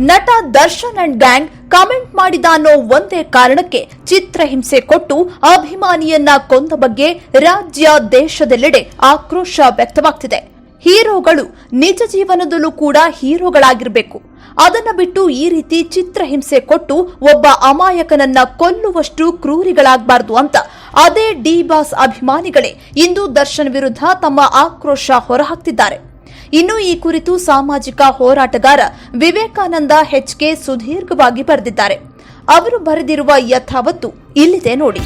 ನಟ Darshan and gang comment ಮಾಡಿದ ಅನ್ನೋ ಒಂದೇ ಕಾರಣಕ್ಕೆ ಚಿತ್ರಹಿಂಸೆ ಕೊಟ್ಟು ಅಭಿಮಾನಿಯನ್ನ ಕೊಂದ ಬಗ್ಗೆ ರಾಜ್ಯ ದೇಶದೆಲ್ಲೆಡೆ ಆಕ್ರೋಶ ವ್ಯಕ್ತವಾಗ್ತಿದೆ. ಹೀರೋಗಳು ನಿಜ ಜೀವನದಲ್ಲೂ ಕೂಡ ಹೀರೋಗಳಾಗಿರಬೇಕು. ಅದನ್ನ ಬಿಟ್ಟು ಈ ರೀತಿ ಚಿತ್ರಹಿಂಸೆ ಕೊಟ್ಟು ಒಬ್ಬ ಅಮಾಯಕನನ್ನ ಕೊಲ್ಲುವಷ್ಟು ಕ್ರೂರಿಗಳಾಗಬಾರದು ಅಂತ ಅದೇ ಡಿ ಬಾಸ್ ಅಭಿಮಾನಿಗಳೇ ಇಂದು ದರ್ಶನ್ ವಿರುದ್ಧ ತಮ್ಮ ಆಕ್ರೋಶ ಹೊರಹಾಕ್ತಿದ್ದಾರೆ. ಇನ್ನು ಈ ಕುರಿತು ಸಾಮಾಜಿಕ ಹೋರಾಟಗಾರ ವಿವೇಕಾನಂದ ಹೆಚ್ಕೆ ಸುದೀರ್ಘವಾಗಿ ಬರೆದಿದ್ದಾರೆ. ಅವರು ಬರೆದಿರುವ ಯಥಾವತ್ತು ಇಲ್ಲಿದೆ ನೋಡಿ.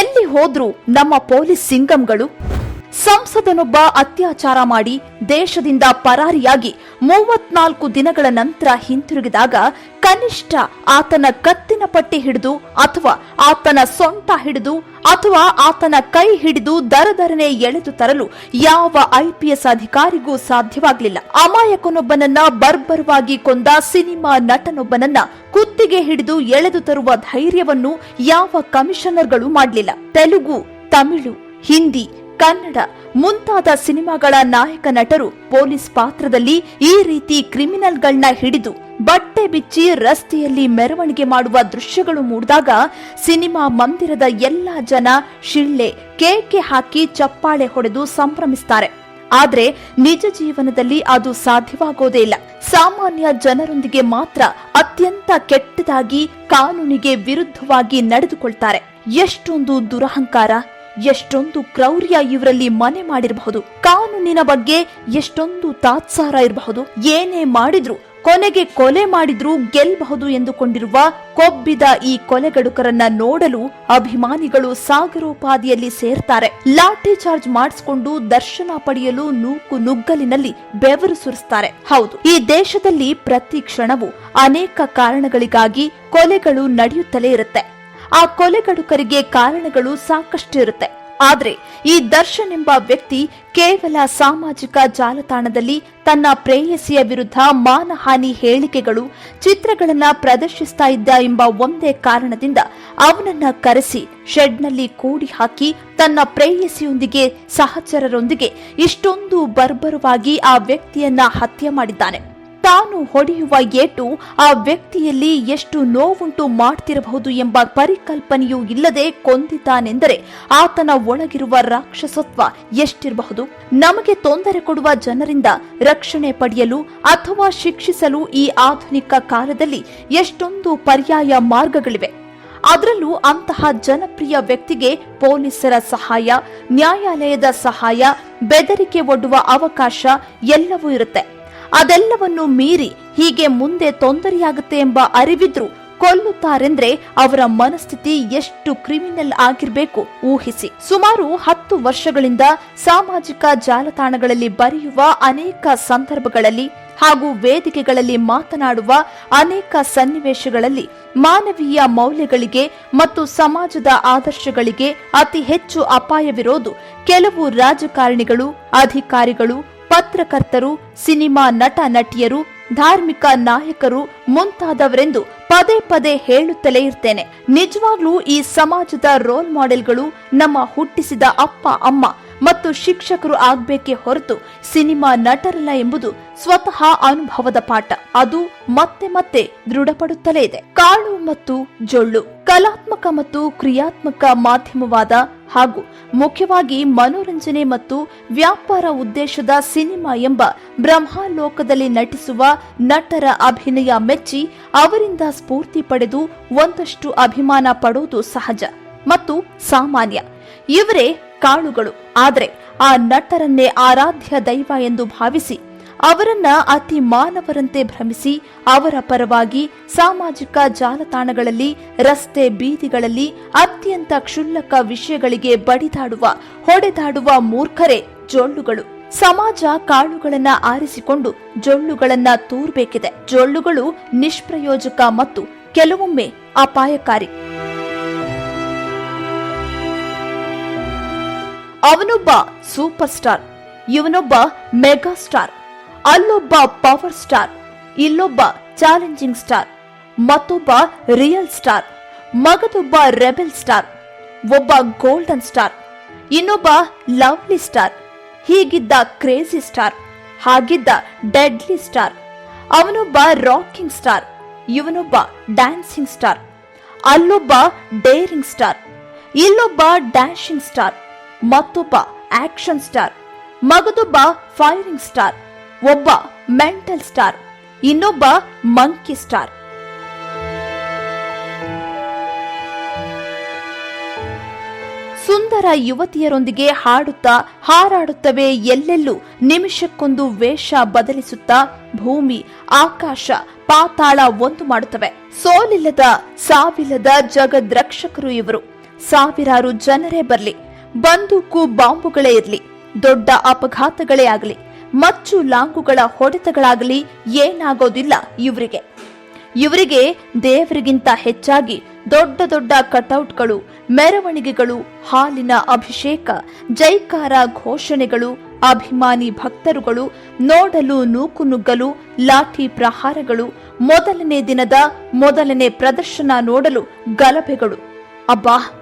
ಎಲ್ಲಿ ಹೋದ್ರೂ ನಮ್ಮ ಪೊಲೀಸ್ ಸಿಂಗಂಗಳು ಸಂಸದನೊಬ್ಬ ಅತ್ಯಾಚಾರ ಮಾಡಿ ದೇಶದಿಂದ ಪರಾರಿಯಾಗಿ ಮೂವತ್ನಾಲ್ಕು ದಿನಗಳ ನಂತರ ಹಿಂತಿರುಗಿದಾಗ ಕನಿಷ್ಠ ಆತನ ಕತ್ತಿನ ಪಟ್ಟಿ ಹಿಡಿದು ಅಥವಾ ಆತನ ಸೊಂಟ ಹಿಡಿದು ಅಥವಾ ಆತನ ಕೈ ಹಿಡಿದು ದರದರನೆ ಎಳೆದು ತರಲು ಯಾವ ಐಪಿಎಸ್ ಅಧಿಕಾರಿಗೂ ಸಾಧ್ಯವಾಗಲಿಲ್ಲ. ಅಮಾಯಕನೊಬ್ಬನನ್ನ ಬರ್ಬರವಾಗಿ ಕೊಂದ ಸಿನಿಮಾ ನಟನೊಬ್ಬನನ್ನ ಕುತ್ತಿಗೆ ಹಿಡಿದು ಎಳೆದು ತರುವ ಧೈರ್ಯವನ್ನು ಯಾವ ಕಮಿಷನರ್ಗಳು ಮಾಡಲಿಲ್ಲ. ತೆಲುಗು, ತಮಿಳು, ಹಿಂದಿ ಕನ್ನಡ ಮುಂತಾದ ಸಿನಿಮಾಗಳ ನಾಯಕ ನಟರು ಪೊಲೀಸ್ ಪಾತ್ರದಲ್ಲಿ ಈ ರೀತಿ ಕ್ರಿಮಿನಲ್ಗಳನ್ನ ಹಿಡಿದು ಬಟ್ಟೆ ಬಿಚ್ಚಿ ರಸ್ತೆಯಲ್ಲಿ ಮೆರವಣಿಗೆ ಮಾಡುವ ದೃಶ್ಯಗಳು ಮೂಡಿದಾಗ ಸಿನಿಮಾ ಮಂದಿರದ ಎಲ್ಲಾ ಜನ ಶಿಳ್ಳೆ, ಕೇಕೆ ಹಾಕಿ ಚಪ್ಪಾಳೆ ಹೊಡೆದು ಸಂಭ್ರಮಿಸ್ತಾರೆ. ಆದರೆ ನಿಜ ಜೀವನದಲ್ಲಿ ಅದು ಸಾಧ್ಯವಾಗೋದೇ ಇಲ್ಲ. ಸಾಮಾನ್ಯ ಜನರೊಂದಿಗೆ ಮಾತ್ರ ಅತ್ಯಂತ ಕೆಟ್ಟದಾಗಿ ಕಾನೂನಿಗೆ ವಿರುದ್ಧವಾಗಿ ನಡೆದುಕೊಳ್ತಾರೆ. ಎಷ್ಟೊಂದು ದುರಹಂಕಾರ. ಎಷ್ಟೊಂದು ಕ್ರೌರ್ಯ ಇವರಲ್ಲಿ ಮನೆ ಮಾಡಿರಬಹುದು. ಕಾನೂನಿನ ಬಗ್ಗೆ ಎಷ್ಟೊಂದು ತಾತ್ಸಾರ ಇರಬಹುದು. ಏನೇ ಮಾಡಿದ್ರು, ಕೊನೆಗೆ ಕೊಲೆ ಮಾಡಿದ್ರೂ ಗೆಲ್ಬಹುದು ಎಂದುಕೊಂಡಿರುವ ಕೊಬ್ಬಿದ ಈ ಕೊಲೆಗಡುಕರನ್ನ ನೋಡಲು ಅಭಿಮಾನಿಗಳು ಸಾಗರೋಪಾದಿಯಲ್ಲಿ ಸೇರ್ತಾರೆ. ಲಾಠಿ ಚಾರ್ಜ್ ಮಾಡಿಸಿಕೊಂಡು ದರ್ಶನ ಪಡೆಯಲು ನೂಕು ನುಗ್ಗಲಿನಲ್ಲಿ ಬೆವರು ಸುರಿಸ್ತಾರೆ. ಹೌದು, ಈ ದೇಶದಲ್ಲಿ ಪ್ರತಿ ಕ್ಷಣವೂ ಅನೇಕ ಕಾರಣಗಳಿಗಾಗಿ ಕೊಲೆಗಳು ನಡೆಯುತ್ತಲೇ ಇರುತ್ತೆ. ಆ ಕೊಲೆಗಡುಕರಿಗೆ ಕಾರಣಗಳು ಸಾಕಷ್ಟು ಇರುತ್ತೆ ಆದ್ರೆ ಈ ದರ್ಶನ್ ಎಂಬ ವ್ಯಕ್ತಿ ಕೇವಲ ಸಾಮಾಜಿಕ ಜಾಲತಾಣದಲ್ಲಿ ತನ್ನ ಪ್ರೇಯಸಿಯ ವಿರುದ್ಧ ಮಾನಹಾನಿ ಹೇಳಿಕೆಗಳು, ಚಿತ್ರಗಳನ್ನು ಪ್ರದರ್ಶಿಸ್ತಾ ಇದ್ದ ಎಂಬ ಒಂದೇ ಕಾರಣದಿಂದ ಅವನನ್ನ ಕರೆಸಿ ಶೆಡ್ನಲ್ಲಿ ಕೂಡಿ ಹಾಕಿ ತನ್ನ ಪ್ರೇಯಸಿಯೊಂದಿಗೆ ಸಹಚರರೊಂದಿಗೆ ಇಷ್ಟೊಂದು ಬರ್ಬರವಾಗಿ ಆ ವ್ಯಕ್ತಿಯನ್ನ ಹತ್ಯೆ ಮಾಡಿದ್ದಾನೆ. ತಾನು ಹೊಡೆಯುವ ಏಟು ಆ ವ್ಯಕ್ತಿಯಲ್ಲಿ ಎಷ್ಟು ನೋವುಂಟು ಮಾಡ್ತಿರಬಹುದು ಎಂಬ ಪರಿಕಲ್ಪನೆಯೂ ಇಲ್ಲದೆ ಕೊಂದಿದ್ದಾನೆಂದರೆ ಆತನ ಒಳಗಿರುವ ರಾಕ್ಷಸತ್ವ ಎಷ್ಟಿರಬಹುದು? ನಮಗೆ ತೊಂದರೆ ಕೊಡುವ ಜನರಿಂದ ರಕ್ಷಣೆ ಪಡೆಯಲು ಅಥವಾ ಶಿಕ್ಷಿಸಲು ಈ ಆಧುನಿಕ ಕಾಲದಲ್ಲಿ ಎಷ್ಟೊಂದು ಪರ್ಯಾಯ ಮಾರ್ಗಗಳಿವೆ. ಅದರಲ್ಲೂ ಅಂತಹ ಜನಪ್ರಿಯ ವ್ಯಕ್ತಿಗೆ ಪೊಲೀಸರ ಸಹಾಯ, ನ್ಯಾಯಾಲಯದ ಸಹಾಯ, ಬೆದರಿಕೆ ಒಡ್ಡುವ ಅವಕಾಶ ಎಲ್ಲವೂ ಇರುತ್ತೆ. ಅದೆಲ್ಲವನ್ನು ಮೀರಿ ಹೀಗೆ ಮುಂದೆ ತೊಂದರೆಯಾಗುತ್ತೆ ಎಂಬ ಅರಿವಿದ್ರು ಕೊಲ್ಲುತ್ತಾರೆಂದ್ರೆ ಅವರ ಮನಸ್ಥಿತಿ ಎಷ್ಟು ಕ್ರಿಮಿನಲ್ ಆಗಿರಬೇಕು ಊಹಿಸಿ. ಸುಮಾರು ಹತ್ತು ವರ್ಷಗಳಿಂದ ಸಾಮಾಜಿಕ ಜಾಲತಾಣಗಳಲ್ಲಿ ಬರೆಯುವ ಅನೇಕ ಸಂದರ್ಭಗಳಲ್ಲಿ ಹಾಗೂ ವೇದಿಕೆಗಳಲ್ಲಿ ಮಾತನಾಡುವ ಅನೇಕ ಸನ್ನಿವೇಶಗಳಲ್ಲಿ ಮಾನವೀಯ ಮೌಲ್ಯಗಳಿಗೆ ಮತ್ತು ಸಮಾಜದ ಆದರ್ಶಗಳಿಗೆ ಅತಿ ಹೆಚ್ಚು ಅಪಾಯವಿರೋದು ಕೆಲವು ರಾಜಕಾರಣಿಗಳು, ಅಧಿಕಾರಿಗಳು ಪತ್ರಕರ್ತರು, ಸಿನಿಮಾ ನಟ ನಟಿಯರು, ಧಾರ್ಮಿಕ ನಾಯಕರು ಮುಂತಾದವರೆಂದು ಪದೇ ಪದೇ ಹೇಳುತ್ತಲೇ ಇರ್ತೇನೆ. ನಿಜವಾಗ್ಲೂ ಈ ಸಮಾಜದ ರೋಲ್ ಮಾಡೆಲ್ಗಳು ನಮ್ಮ ಹುಟ್ಟಿಸಿದ ಅಪ್ಪ, ಅಮ್ಮ ಮತ್ತು ಶಿಕ್ಷಕರು ಆಗ್ಬೇಕೆ ಹೊರತು ಸಿನಿಮಾ ನಟರಲ್ಲ ಎಂಬುದು ಸ್ವತಃ ಅನುಭವದ ಪಾಠ. ಅದು ಮತ್ತೆ ಮತ್ತೆ ದೃಢಪಡುತ್ತಲೇ ಇದೆ. ಕಾಳು ಮತ್ತು ಜೊಳ್ಳು, ಕಲಾತ್ಮಕ ಮತ್ತು ಕ್ರಿಯಾತ್ಮಕ ಮಾಧ್ಯಮವಾದ ಹಾಗೂ ಮುಖ್ಯವಾಗಿ ಮನೋರಂಜನೆ ಮತ್ತು ವ್ಯಾಪಾರ ಉದ್ದೇಶದ ಸಿನಿಮಾ ಎಂಬ ಬ್ರಹ್ಮಾಲೋಕದಲ್ಲಿ ನಟಿಸುವ ನಟರ ಅಭಿನಯ ಮೆಚ್ಚಿ ಅವರಿಂದ ಸ್ಫೂರ್ತಿ ಪಡೆದು ಒಂದಷ್ಟು ಅಭಿಮಾನ ಪಡೋದು ಸಹಜ ಮತ್ತು ಸಾಮಾನ್ಯ. ಇವರೇ ಕಾಳುಗಳು. ಆದರೆ ಆ ನಟರನ್ನೇ ಆರಾಧ್ಯ ದೈವ ಎಂದು ಭಾವಿಸಿ ಅವರನ್ನ ಅತಿ ಮಾನವರಂತೆ ಭ್ರಮಿಸಿ ಅವರ ಪರವಾಗಿ ಸಾಮಾಜಿಕ ಜಾಲತಾಣಗಳಲ್ಲಿ, ರಸ್ತೆ ಬೀದಿಗಳಲ್ಲಿ ಅತ್ಯಂತ ಕ್ಷುಲ್ಲಕ ವಿಷಯಗಳಿಗೆ ಬಡಿದಾಡುವ, ಹೊಡೆದಾಡುವ ಮೂರ್ಖರೇ ಜೊಳ್ಳುಗಳು. ಸಮಾಜ ಕಾಳುಗಳನ್ನ ಆರಿಸಿಕೊಂಡು ಜೊಳ್ಳುಗಳನ್ನ ತೂರ್ಬೇಕಿದೆ. ಜೊಳ್ಳುಗಳು ನಿಷ್ಪ್ರಯೋಜಕ ಮತ್ತು ಕೆಲವೊಮ್ಮೆ ಅಪಾಯಕಾರಿ. ಅವನೊಬ್ಬ ಸೂಪರ್ ಸ್ಟಾರ್, ಇವನೊಬ್ಬ ಮೆಗಾ ಸ್ಟಾರ್. ಅಲ್ಲೊಬ್ಬ ಪವರ್ ಸ್ಟಾರ್ ಇಲ್ಲೊಬ್ಬ ಚಾಲೆಂಜಿಂಗ್ ಸ್ಟಾರ್ ಮತ್ತೊಬ್ಬ ರಿಯಲ್ ಸ್ಟಾರ್ ಮಗದೊಬ್ಬ ರೆಬೆಲ್ ಸ್ಟಾರ್ ಒಬ್ಬ ಗೋಲ್ಡನ್ ಸ್ಟಾರ್ ಇನ್ನೊಬ್ಬ ಲವ್ಲಿ ಸ್ಟಾರ್ ಹೀಗಿದ್ದ ಕ್ರೇಜಿ ಸ್ಟಾರ್ ಹಾಗಿದ್ದ ಡೆಡ್ಲಿ ಸ್ಟಾರ್ ಅವನೊಬ್ಬ ರಾಕಿಂಗ್ ಸ್ಟಾರ್ ಇವನೊಬ್ಬ ಡ್ಯಾನ್ಸಿಂಗ್ ಸ್ಟಾರ್ ಅಲ್ಲೊಬ್ಬ ಡೇರಿಂಗ್ ಸ್ಟಾರ್ ಇಲ್ಲೊಬ್ಬ ಡ್ಯಾಶಿಂಗ್ ಸ್ಟಾರ್ ಮತ್ತೊಬ್ಬ ಆಕ್ಷನ್ ಸ್ಟಾರ್ ಮಗದೊಬ್ಬ ಫೈರಿಂಗ್ ಸ್ಟಾರ್ ಒಬ್ಬ ಮೆಂಟಲ್ ಸ್ಟಾರ್, ಇನ್ನೊಬ್ಬ ಮಂಕಿ ಸ್ಟಾರ್. ಸುಂದರ ಯುವತಿಯರೊಂದಿಗೆ ಹಾಡುತ್ತಾ ಹಾರಾಡುತ್ತವೆ ಎಲ್ಲೆಲ್ಲೂ ನಿಮಿಷಕ್ಕೊಂದು ವೇಷ ಬದಲಿಸುತ್ತಾ ಭೂಮಿ, ಆಕಾಶ, ಪಾತಾಳ ಒಂದು ಮಾಡುತ್ತವೆ. ಸೋಲಿಲ್ಲದ, ಸಾವಿಲ್ಲದ ಜಗದ್ರಕ್ಷಕರು ಇವರು. ಸಾವಿರಾರು ಜನರೇ ಬರಲಿ, ಬಂದೂಕು ಬಾಂಬುಗಳೇ ಇರಲಿ, ದೊಡ್ಡ ಅಪಘಾತಗಳೇ ಆಗಲಿ. ಮಚ್ಚು ಲಾಂಗುಗಳ ಹೊಡೆತಗಳಾಗಲಿ ಏನಾಗೋದಿಲ್ಲ ಇವರಿಗೆ. ಇವರಿಗೆ ದೇವರಿಗಿಂತ ಹೆಚ್ಚಾಗಿ ದೊಡ್ಡ ದೊಡ್ಡ ಕಟೌಟ್ಗಳು, ಮೆರವಣಿಗೆಗಳು, ಹಾಲಿನ ಅಭಿಷೇಕ, ಜೈಕಾರ ಘೋಷಣೆಗಳು, ಅಭಿಮಾನಿ ಭಕ್ತರುಗಳು, ನೋಡಲು ನೂಕುನುಗ್ಗಲು ಲಾಠಿ ಪ್ರಹಾರಗಳು, ಮೊದಲನೇ ದಿನದ ಮೊದಲನೇ ಪ್ರದರ್ಶನ ನೋಡಲು ಗಲಭೆಗಳು. ಅಬ್ಬಾ!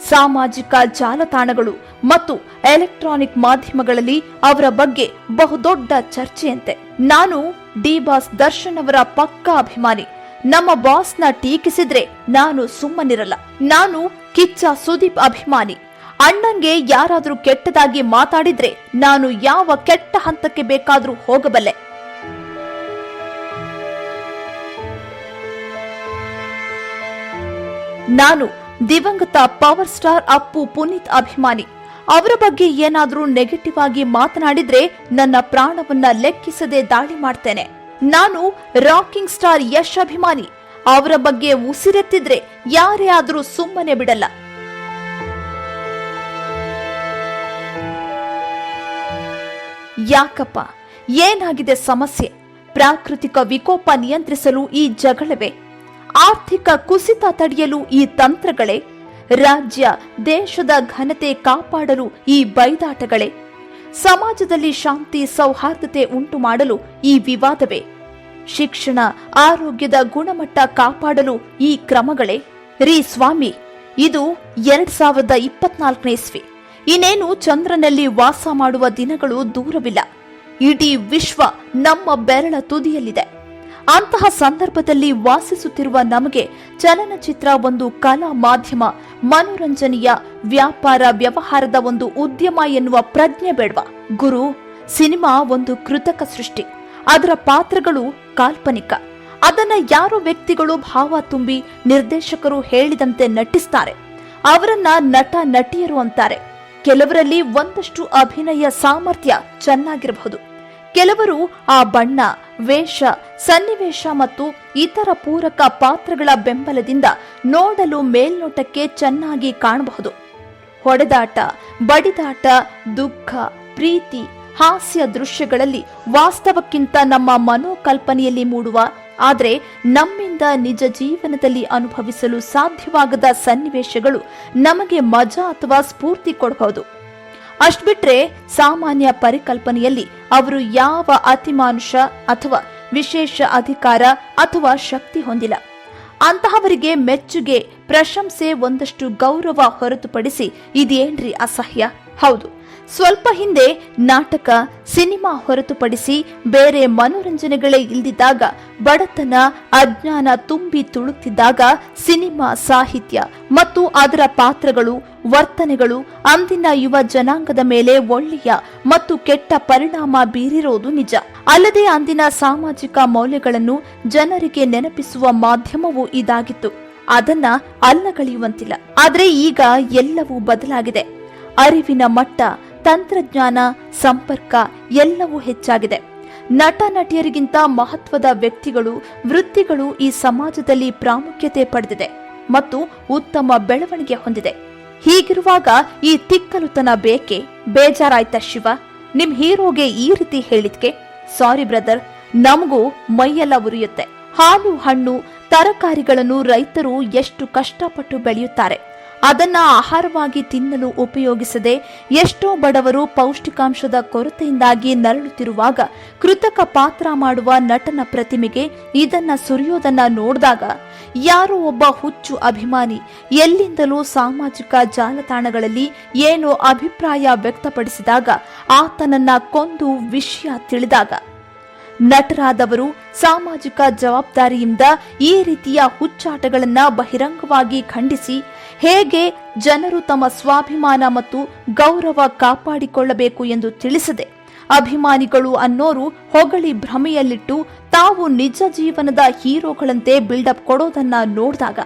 ಸಾಮಾಜಿಕ ಜಾಲತಾಣಗಳು ಮತ್ತು ಎಲೆಕ್ಟ್ರಾನಿಕ್ ಮಾಧ್ಯಮಗಳಲ್ಲಿ ಅವರ ಬಗ್ಗೆ ಬಹುದೊಡ್ಡ ಚರ್ಚೆಯಂತೆ. ನಾನು ಡಿ ಬಾಸ್ ದರ್ಶನ್ ಅವರ ಪಕ್ಕಾ ಅಭಿಮಾನಿ. ನಮ್ಮ ಬಾಸ್ನ ಟೀಕಿಸಿದ್ರೆ ನಾನು ಸುಮ್ಮನಿರಲ್ಲ. ನಾನು ಕಿಚ್ಚ ಸುದೀಪ್ ಅಭಿಮಾನಿ. ಅಣ್ಣಂಗೆ ಯಾರಾದರೂ ಕೆಟ್ಟದಾಗಿ ಮಾತಾಡಿದ್ರೆ ನಾನು ಯಾವ ಕೆಟ್ಟ ಹಂತಕ್ಕೆ ಬೇಕಾದ್ರೂ ಹೋಗಬಲ್ಲೆ. ನಾನು ದಿವಂಗತ ಪವರ್ ಸ್ಟಾರ್ ಅಪ್ಪು ಪುನೀತ್ ಅಭಿಮಾನಿ. ಅವರ ಬಗ್ಗೆ ಏನಾದರೂ ನೆಗೆಟಿವ್ ಆಗಿ ಮಾತನಾಡಿದ್ರೆ ನನ್ನ ಪ್ರಾಣವನ್ನ ಲೆಕ್ಕಿಸದೆ ದಾಳಿ ಮಾಡ್ತೇನೆ. ನಾನು ರಾಕಿಂಗ್ ಸ್ಟಾರ್ ಯಶ್ ಅಭಿಮಾನಿ. ಅವರ ಬಗ್ಗೆ ಉಸಿರೆತ್ತಿದ್ರೆ ಯಾರೇ ಆದರೂ ಸುಮ್ಮನೆ ಬಿಡಲ್ಲ. ಯಾಕಪ್ಪ? ಏನಾಗಿದೆ ಸಮಸ್ಯೆ? ಪ್ರಾಕೃತಿಕ ವಿಕೋಪ ನಿಯಂತ್ರಿಸಲು ಈ ಜಗಳವೇ? ಆರ್ಥಿಕ ಕುಸಿತ ತಡೆಯಲು ಈ ತಂತ್ರಗಳೇ? ರಾಜ್ಯ, ದೇಶದ ಘನತೆ ಕಾಪಾಡಲು ಈ ಬೈದಾಟಗಳೇ? ಸಮಾಜದಲ್ಲಿ ಶಾಂತಿ ಸೌಹಾರ್ದತೆ ಉಂಟು ಮಾಡಲು ಈ ವಿವಾದವೇ? ಶಿಕ್ಷಣ, ಆರೋಗ್ಯದ ಗುಣಮಟ್ಟ ಕಾಪಾಡಲು ಈ ಕ್ರಮಗಳೇ? ರೀ ಸ್ವಾಮಿ, ಇದು ಎರಡ್ ಸಾವಿರದ ಇಪ್ಪತ್ನಾಲ್ಕನೇ ಇಸ್ವಿ. ಇನ್ನೇನು ಚಂದ್ರನಲ್ಲಿ ವಾಸ ಮಾಡುವ ದಿನಗಳು ದೂರವಿಲ್ಲ. ಇಡೀ ವಿಶ್ವ ನಮ್ಮ ಬೆರಳ ತುದಿಯಲ್ಲಿದೆ. ಅಂತಹ ಸಂದರ್ಭದಲ್ಲಿ ವಾಸಿಸುತ್ತಿರುವ ನಮಗೆ ಚಲನಚಿತ್ರ ಒಂದು ಕಲಾ ಮಾಧ್ಯಮ, ಮನೋರಂಜನೆಯ ವ್ಯಾಪಾರ ವ್ಯವಹಾರದ ಒಂದು ಉದ್ಯಮ ಎನ್ನುವ ಪ್ರಜ್ಞೆ ಬೇಡ್ವಾ? ಗುರು, ಸಿನಿಮಾ ಒಂದು ಕೃತಕ ಸೃಷ್ಟಿ. ಅದರ ಪಾತ್ರಗಳು ಕಾಲ್ಪನಿಕ. ಅದನ್ನ ಯಾರು ವ್ಯಕ್ತಿಗಳು ಭಾವ ತುಂಬಿ ನಿರ್ದೇಶಕರು ಹೇಳಿದಂತೆ ನಟಿಸ್ತಾರೆ. ಅವರನ್ನ ನಟ, ನಟಿಯರು ಅಂತಾರೆ. ಕೆಲವರಲ್ಲಿ ಒಂದಷ್ಟು ಅಭಿನಯ ಸಾಮರ್ಥ್ಯ ಚೆನ್ನಾಗಿರಬಹುದು. ಕೆಲವರು ಆ ಬಣ್ಣ ವೇಷ, ಸನ್ನಿವೇಶ ಮತ್ತು ಇತರ ಪೂರಕ ಪಾತ್ರಗಳ ಬೆಂಬಲದಿಂದ ನೋಡಲು ಮೇಲ್ನೋಟಕ್ಕೆ ಚೆನ್ನಾಗಿ ಕಾಣಬಹುದು. ಹೊಡೆದಾಟ, ಬಡಿದಾಟ, ದುಃಖ, ಪ್ರೀತಿ, ಹಾಸ್ಯ ದೃಶ್ಯಗಳಲ್ಲಿ ವಾಸ್ತವಕ್ಕಿಂತ ನಮ್ಮ ಮನೋಕಲ್ಪನೆಯಲ್ಲಿ ಮೂಡುವ, ಆದರೆ ನಮ್ಮಿಂದ ನಿಜ ಜೀವನದಲ್ಲಿ ಅನುಭವಿಸಲು ಸಾಧ್ಯವಾಗದ ಸನ್ನಿವೇಶಗಳು ನಮಗೆ ಮಜಾ ಅಥವಾ ಸ್ಫೂರ್ತಿ ಕೊಡಬಹುದು. ಅಷ್ಟ್ ಬಿಟ್ರೆ ಸಾಮಾನ್ಯ ಪರಿಕಲ್ಪನೆಯಲ್ಲಿ ಅವರು ಯಾವ ಅತಿಮಾನುಷ ಅಥವಾ ವಿಶೇಷ ಅಧಿಕಾರ ಅಥವಾ ಶಕ್ತಿ ಹೊಂದಿಲ್ಲ. ಅಂತಹವರಿಗೆ ಮೆಚ್ಚುಗೆ, ಪ್ರಶಂಸೆ ಒಂದಷ್ಟು ಗೌರವ ಹೊರತುಪಡಿಸಿ ಇದೇನ್ರಿ ಅಸಹ್ಯ? ಹೌದು. ಸ್ವಲ್ಪ ಹಿಂದೆ ನಾಟಕ, ಸಿನಿಮಾ ಹೊರತುಪಡಿಸಿ ಬೇರೆ ಮನೋರಂಜನೆಗಳೇ ಇಲ್ದಿದ್ದಾಗ ಬಡತನ, ಅಜ್ಞಾನ ತುಂಬಿ ತುಳುತ್ತಿದ್ದಾಗ ಸಿನಿಮಾ ಸಾಹಿತ್ಯ ಮತ್ತು ಅದರ ಪಾತ್ರಗಳು, ವರ್ತನೆಗಳು ಅಂದಿನ ಯುವ ಜನಾಂಗದ ಮೇಲೆ ಒಳ್ಳೆಯ ಮತ್ತು ಕೆಟ್ಟ ಪರಿಣಾಮ ಬೀರಿರೋದು ನಿಜ. ಅಲ್ಲದೆ ಅಂದಿನ ಸಾಮಾಜಿಕ ಮೌಲ್ಯಗಳನ್ನು ಜನರಿಗೆ ನೆನಪಿಸುವ ಮಾಧ್ಯಮವೂ ಇದಾಗಿತ್ತು. ಅದನ್ನ ಅಲ್ಲಗಳೆಯುವಂತಿಲ್ಲ ಆದರೆ ಈಗ ಎಲ್ಲವೂ ಬದಲಾಗಿದೆ. ಅರಿವಿನ ಮಟ್ಟ ತಂತ್ರಜ್ಞಾನ, ಸಂಪರ್ಕ ಎಲ್ಲವೂ ಹೆಚ್ಚಾಗಿದೆ. ನಟ, ನಟಿಯರಿಗಿಂತ ಮಹತ್ವದ ವ್ಯಕ್ತಿಗಳು, ವೃತ್ತಿಗಳು ಈ ಸಮಾಜದಲ್ಲಿ ಪ್ರಾಮುಖ್ಯತೆ ಪಡೆದಿದೆ ಮತ್ತು ಉತ್ತಮ ಬೆಳವಣಿಗೆ ಹೊಂದಿದೆ. ಹೀಗಿರುವಾಗ ಈ ತಿಕ್ಕಲುತನ ಬೇಕೆ? ಬೇಜಾರಾಯ್ತ ಶಿವ. ನಿಮ್ ಹೀರೋಗೆ ಈ ರೀತಿ ಹೇಳಿದ್ಕೆ? ಸಾರಿ ಬ್ರದರ್, ನಮಗೂ ಮೈಯೆಲ್ಲ ಉರಿಯುತ್ತೆ. ಹಾಲು, ಹಣ್ಣು, ತರಕಾರಿಗಳನ್ನು ರೈತರು ಎಷ್ಟು ಕಷ್ಟಪಟ್ಟು ಬೆಳೆಯುತ್ತಾರೆ. ಅದನ್ನ ಆಹಾರವಾಗಿ ತಿನ್ನಲು ಉಪಯೋಗಿಸದೆ ಎಷ್ಟೋ ಬಡವರು ಪೌಷ್ಟಿಕಾಂಶದ ಕೊರತೆಯಿಂದಾಗಿ ನರಳುತ್ತಿರುವಾಗ ಕೃತಕ ಪಾತ್ರ ಮಾಡುವ ನಟನ ಪ್ರತಿಮೆಗೆ ಇದನ್ನ ಸುರಿಯೋದನ್ನ ನೋಡಿದಾಗ ಯಾರೋ ಒಬ್ಬ ಹುಚ್ಚು ಅಭಿಮಾನಿ ಎಲ್ಲಿಂದಲೂ ಸಾಮಾಜಿಕ ಜಾಲತಾಣಗಳಲ್ಲಿ ಏನೋ ಅಭಿಪ್ರಾಯ ವ್ಯಕ್ತಪಡಿಸಿದಾಗ ಆತನನ್ನ ಕೊಂದು ವಿಷಯ ತಿಳಿದಾಗ. ನಟರಾದವರು ಸಾಮಾಜಿಕ ಜವಾಬ್ದಾರಿಯಿಂದ ಈ ರೀತಿಯ ಹುಚ್ಚಾಟಗಳನ್ನು ಬಹಿರಂಗವಾಗಿ ಖಂಡಿಸಿ ಹೇಗೆ ಜನರು ತಮ್ಮ ಸ್ವಾಭಿಮಾನ ಮತ್ತು ಗೌರವ ಕಾಪಾಡಿಕೊಳ್ಳಬೇಕು ಎಂದು ತಿಳಿಸದೆ ಅಭಿಮಾನಿಗಳು ಅನ್ನೋರು ಹೊಗಳಿ ಭ್ರಮೆಯಲ್ಲಿಟ್ಟು ತಾವು ನಿಜ ಜೀವನದ ಹೀರೋಗಳಂತೆ ಬಿಲ್ಡಪ್ ಕೊಡೋದನ್ನ ನೋಡಿದಾಗ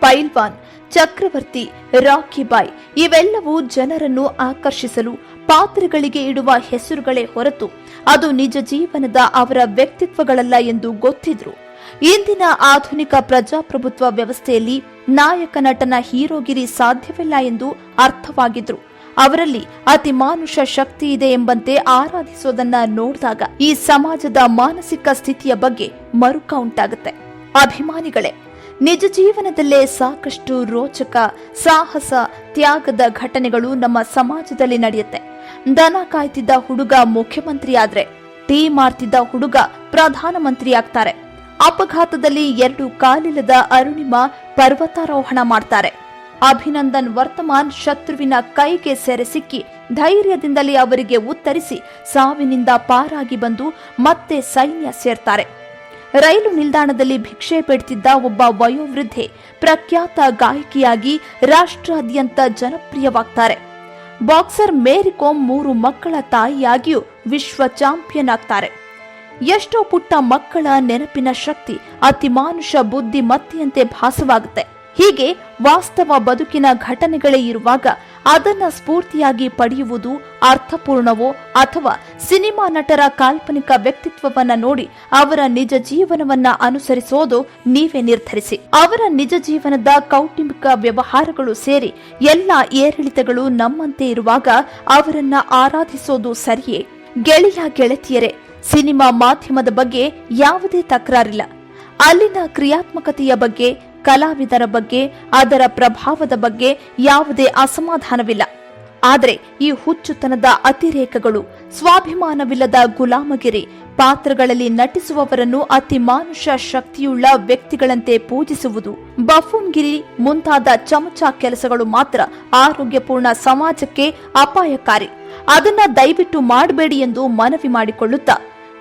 ಪೈಲ್ವಾನ್, ಚಕ್ರವರ್ತಿ ರಾಕಿ ಬಾಯ್ ಇವೆಲ್ಲವೂ ಜನರನ್ನು ಆಕರ್ಷಿಸಲು ಪಾತ್ರಗಳಿಗೆ ಇಡುವ ಹೆಸರುಗಳೇ ಹೊರತು ಅದು ನಿಜ ಜೀವನದ ಅವರ ವ್ಯಕ್ತಿತ್ವಗಳಲ್ಲ ಎಂದು ಗೊತ್ತಿದ್ರು. ಇಂದಿನ ಆಧುನಿಕ ಪ್ರಜಾಪ್ರಭುತ್ವ ವ್ಯವಸ್ಥೆಯಲ್ಲಿ ನಾಯಕ ನಟನ ಹೀರೋಗಿರಿ ಸಾಧ್ಯವಿಲ್ಲ ಎಂದು ಅರ್ಥವಾಗಿದ್ರು. ಅವರಲ್ಲಿ ಅತಿ ಮಾನುಷ ಶಕ್ತಿ ಇದೆ ಎಂಬಂತೆ ಆರಾಧಿಸೋದನ್ನ ನೋಡಿದಾಗ ಈ ಸಮಾಜದ ಮಾನಸಿಕ ಸ್ಥಿತಿಯ ಬಗ್ಗೆ ಮರುಕ ಉಂಟಾಗುತ್ತೆ. ಅಭಿಮಾನಿಗಳೇ, ನಿಜ ಜೀವನದಲ್ಲೇ ಸಾಕಷ್ಟು ರೋಚಕ, ಸಾಹಸ, ತ್ಯಾಗದ ಘಟನೆಗಳು ನಮ್ಮ ಸಮಾಜದಲ್ಲಿ ನಡೆಯುತ್ತೆ. ದನ ಕಾಯ್ತಿದ್ದ ಹುಡುಗ ಮುಖ್ಯಮಂತ್ರಿ ಆದ್ರೆ ಟೀ ಮಾರ್ತಿದ್ದ ಹುಡುಗ ಪ್ರಧಾನಮಂತ್ರಿ ಆಗ್ತಾರೆ ಅಪಘಾತದಲ್ಲಿ ಎರಡು ಕಾಲಿಲ್ಲದ ಅರುಣಿಮಾ ಪರ್ವತಾರೋಹಣ ಮಾಡ್ತಾರೆ. ಅಭಿನಂದನ್ ವರ್ತಮಾನ್ ಶತ್ರುವಿನ ಕೈಗೆ ಸೆರೆ ಸಿಕ್ಕಿ ಧೈರ್ಯದಿಂದಲೇ ಅವರಿಗೆ ಉತ್ತರಿಸಿ ಸಾವಿನಿಂದ ಪಾರಾಗಿ ಬಂದು ಮತ್ತೆ ಸೈನ್ಯ ಸೇರ್ತಾರೆ. ರೈಲು ನಿಲ್ದಾಣದಲ್ಲಿ ಭಿಕ್ಷೆ ಬೇಡ್ತಿದ್ದ ಒಬ್ಬ ವಯೋವೃದ್ಧೆ ಪ್ರಖ್ಯಾತ ಗಾಯಕಿಯಾಗಿ ರಾಷ್ಟ್ರಾದ್ಯಂತ ಜನಪ್ರಿಯವಾಗ್ತಾರೆ. ಬಾಕ್ಸರ್ ಮೇರಿ ಕೋಮ್ ಮೂರು ಮಕ್ಕಳ ತಾಯಿಯಾಗಿಯೂ ವಿಶ್ವ ಚಾಂಪಿಯನ್ ಆಗ್ತಾರೆ. ಎಷ್ಟೋ ಪುಟ್ಟ ಮಕ್ಕಳ ನೆನಪಿನ ಶಕ್ತಿ ಅತಿ ಬುದ್ಧಿ ಮತ್ತೆಯಂತೆ ಭಾಸವಾಗುತ್ತೆ. ಹೀಗೆ ವಾಸ್ತವ ಬದುಕಿನ ಘಟನೆಗಳೇ ಇರುವಾಗ ಅದನ್ನ ಸ್ಫೂರ್ತಿಯಾಗಿ ಪಡೆಯುವುದು ಅರ್ಥಪೂರ್ಣವೋ ಅಥವಾ ಸಿನಿಮಾ ನಟರ ಕಾಲ್ಪನಿಕ ವ್ಯಕ್ತಿತ್ವವನ್ನ ನೋಡಿ ಅವರ ನಿಜ ಜೀವನವನ್ನ ಅನುಸರಿಸೋದು ನೀವೇ ನಿರ್ಧರಿಸಿ. ಅವರ ನಿಜ ಜೀವನದ ಕೌಟುಂಬಿಕ ವ್ಯವಹಾರಗಳು ಸೇರಿ ಎಲ್ಲ ಏರಿಳಿತಗಳು ನಮ್ಮಂತೆ ಇರುವಾಗ ಅವರನ್ನ ಆರಾಧಿಸೋದು ಸರಿಯೇ. ಗೆಳೆಯ ಗೆಳತಿಯರೇ ಸಿನಿಮಾ ಮಾಧ್ಯಮದ ಬಗ್ಗೆ ಯಾವುದೇ ತಕರಾರಿಲ್ಲ. ಅಲ್ಲಿನ ಕ್ರಿಯಾತ್ಮಕತೆಯ ಬಗ್ಗೆ, ಕಲಾವಿದರ ಬಗ್ಗೆ, ಅದರ ಪ್ರಭಾವದ ಬಗ್ಗೆ ಯಾವುದೇ ಅಸಮಾಧಾನವಿಲ್ಲ. ಆದರೆ ಈ ಹುಚ್ಚುತನದ ಅತಿರೇಕಗಳು, ಸ್ವಾಭಿಮಾನವಿಲ್ಲದ ಗುಲಾಮಗಿರಿ, ಪಾತ್ರಗಳಲ್ಲಿ ನಟಿಸುವವರನ್ನು ಅತಿ ಮಾನುಷ ಶಕ್ತಿಯುಳ್ಳ ವ್ಯಕ್ತಿಗಳಂತೆ ಪೂಜಿಸುವುದು, ಬಫೂನ್ಗಿರಿ ಮುಂತಾದ ಚಮಚ ಕೆಲಸಗಳು ಮಾತ್ರ ಆರೋಗ್ಯಪೂರ್ಣ ಸಮಾಜಕ್ಕೆ ಅಪಾಯಕಾರಿ. ಅದನ್ನ ದಯವಿಟ್ಟು ಮಾಡಬೇಡಿ ಎಂದು ಮನವಿ ಮಾಡಿಕೊಳ್ಳುತ್ತಾ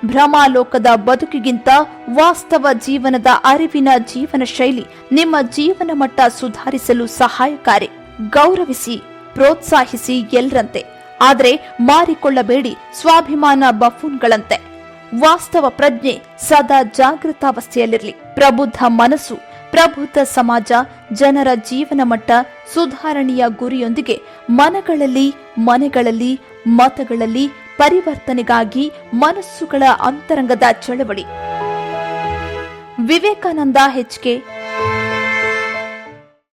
ಭ್ರಮಾಲೋಕದ ಬದುಕಿಗಿಂತ ವಾಸ್ತವ ಜೀವನದ ಅರಿವಿನ ಜೀವನ ಶೈಲಿ ನಿಮ್ಮ ಜೀವನ ಮಟ್ಟ ಸುಧಾರಿಸಲು ಸಹಾಯಕಾರಿ. ಗೌರವಿಸಿ, ಪ್ರೋತ್ಸಾಹಿಸಿ ಎಲ್ಲರಂತೆ. ಆದರೆ ಮಾರಿಕೊಳ್ಳಬೇಡಿ ಸ್ವಾಭಿಮಾನ ಬಫೂನ್ಗಳಂತೆ. ವಾಸ್ತವ ಪ್ರಜ್ಞೆ ಸದಾ ಜಾಗೃತಾವಸ್ಥೆಯಲ್ಲಿರಲಿ. ಪ್ರಬುದ್ಧ ಮನಸ್ಸು, ಪ್ರಬುದ್ಧ ಸಮಾಜ, ಜನರ ಜೀವನ ಮಟ್ಟ ಸುಧಾರಣೆಯ ಗುರಿಯೊಂದಿಗೆ ಮನಗಳಲ್ಲಿ ಮನೆಗಳಲ್ಲಿ ಮತಗಳಲ್ಲಿ ಪರಿವರ್ತನೆಗಾಗಿ ಮನಸ್ಸುಗಳ ಅಂತರಂಗದ ಚಳವಳಿ. ವಿವೇಕಾನಂದ ಹೆಚ್ಕೆ